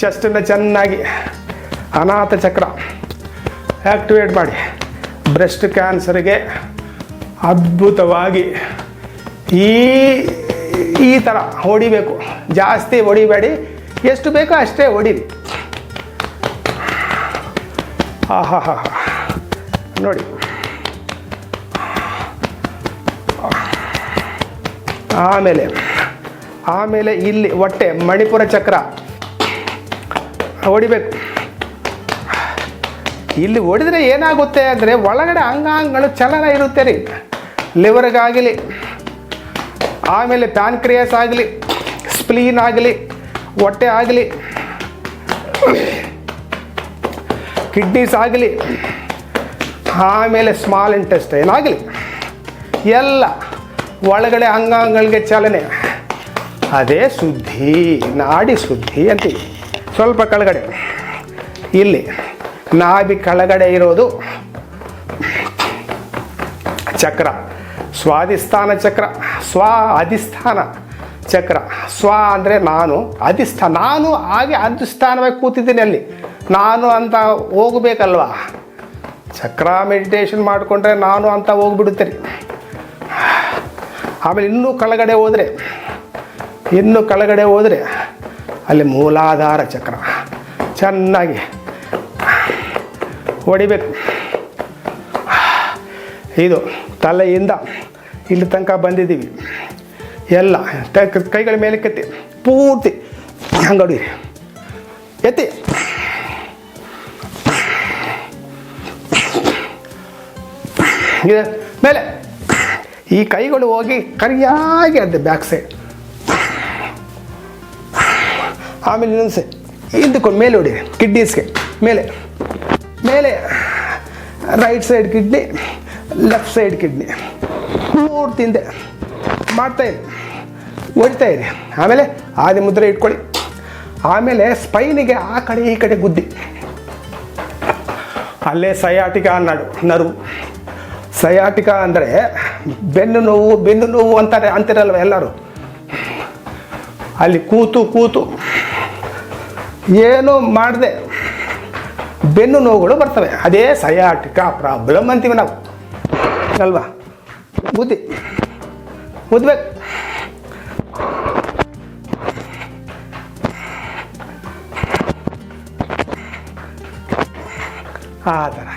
ಚೆಸ್ಟನ್ನು ಚೆನ್ನಾಗಿ ಅನಾಥ ಚಕ್ರ ಆ್ಯಕ್ಟಿವೇಟ್ ಮಾಡಿ. ಬ್ರೆಸ್ಟ್ ಕ್ಯಾನ್ಸರ್ಗೆ ಅದ್ಭುತವಾಗಿ ಈ ಈ ಥರ ಹೊಡಿಬೇಕು. ಜಾಸ್ತಿ ಹೊಡಿಬೇಡಿ. ಎಷ್ಟು ಬೇಕೋ ಅಷ್ಟೇ ಹೊಡಿರಿ. ಆಹಾ ನೋಡಿ. ಆಮೇಲೆ ಆಮೇಲೆ ಇಲ್ಲಿ ಹೊಟ್ಟೆ ಮಣಿಪುರ ಚಕ್ರ. ಹೊಡಿಬೇಕು. ಇಲ್ಲಿ ಹೊಡೆದ್ರೆ ಏನಾಗುತ್ತೆ ಅಂದರೆ ಒಳಗಡೆ ಅಂಗಾಂಗಗಳು ಚಲನ ಇರುತ್ತೆ ರೀ. ಲಿವರ್ಗಾಗಲಿ, ಆಮೇಲೆ ಪ್ಯಾನ್ಕ್ರಿಯಸ್ ಆಗಲಿ, ಸ್ಪ್ಲೀನ್ ಆಗಲಿ, ಹೊಟ್ಟೆ ಆಗಲಿ, ಕಿಡ್ನೀಸ್ ಆಗಲಿ, ಆಮೇಲೆ ಸ್ಮಾಲ್ ಇಂಟೆಸ್ಟೈನ್ ಆಗಲಿ. ಎಲ್ಲ ಒಳಗಡೆ ಅಂಗಾಂಗಗಳಿಗೆ ಚಲನೆ. ಅದೇ ಶುದ್ಧಿ, ನಾಡಿ ಶುದ್ಧಿ ಅಂತೀವಿ. ಸ್ವಲ್ಪ ಕೆಳಗಡೆ. ಇಲ್ಲಿ. ನಾಭಿ ಕೆಳಗಡೆ ಇರೋದು ಚಕ್ರ. ಸ್ವಾಧಿಸ್ಥಾನ ಚಕ್ರ. ಸ್ವ ಅಧಿಸ್ಥಾನ ಚಕ್ರ. ಸ್ವ ಅಂದರೆ ನಾನು. ಅಧಿಷ್ಠಾನ. ನಾನು ಹಾಗೆ ಅಧಿಷ್ಠಾನವಾಗಿ ಕೂತಿದ್ದೀನಿ ಅಲ್ಲಿ. ನಾನು ಅಂತ ಹೋಗಬೇಕಲ್ವಾ? ಚಕ್ರ ಮೆಡಿಟೇಷನ್ ಮಾಡಿಕೊಂಡ್ರೆ ನಾನು ಅಂತ ಹೋಗ್ಬಿಡುತ್ತೆ ರೀ ಆಮೇಲೆ ಇನ್ನೂ ಕೆಳಗಡೆ ಹೋದರೆ, ಇನ್ನೂ ಕೆಳಗಡೆ ಹೋದರೆ ಅಲ್ಲಿ ಮೂಲಾಧಾರ ಚಕ್ರ. ಚೆನ್ನಾಗಿ ಹೊಡಿಬೇಕು. ಇದು ತಲೆಯಿಂದ ಇಲ್ಲಿ ತನಕ ಬಂದಿದ್ದೀವಿ. ಎಲ್ಲ ಕೈಗಳ ಮೇಲೆ ಕೆತ್ತಿ, ಪೂರ್ತಿ ಹಂಗೆ ಎತ್ತಿ. ಇದೆ. ಮೇಲೆ. ಈ ಕೈಗಳು ಹೋಗಿ ಕರಿಯಾಗಿ ಅದು ಬ್ಯಾಕ್ ಸೈಡ್ ಆಮೇಲೆ ಇನ್ನೊಂದು ಹಿಂದಕ್ಕೊಂಡು ಮೇಲೆ ಹೊಡಿ ಕಿಡ್ನೀಸ್ಗೆ ಮೇಲೆ. ಮೇಲೆ right side kidney left side kidney ಪೂರ್ತಿ ಹಿಂದೆ ಮಾಡ್ತಾಯಿರಿ ಹೊಡಿತಾ ಇರಿ. ಆಮೇಲೆ ಆದಿ ಮುದ್ರೆ ಇಟ್ಕೊಳ್ಳಿ. ಆಮೇಲೆ ಸ್ಪೈನಿಗೆ ಆ ಕಡೆ ಈ ಕಡೆ ಗುದ್ದಿ. ಅಲ್ಲೇ ಸಯಾಟಿಕ ನಡು ನರ್ವು ಸಯಾಟಿಕ ಅಂದರೆ ಬೆನ್ನು ನೋವು ಬೆನ್ನು ನೋವು ಅಂತಾರೆ, ಅಂತಿರಲ್ವ ಎಲ್ಲರೂ? ಅಲ್ಲಿ ಕೂತು ಕೂತು. ಏನು ಮಾಡದೆ ಬೆನ್ನು ನೋವುಗಳು ಬರ್ತವೆ. ಅದೇ ಸಯಾಟಿಕ ಪ್ರಾಬ್ಲಮ್ ಅಂತೀವಿ ನಾವು. ಅಲ್ವಾ? ಬುದ್ಧಿ. ಮುದ್ಬೇಕು ಆ ಥರ.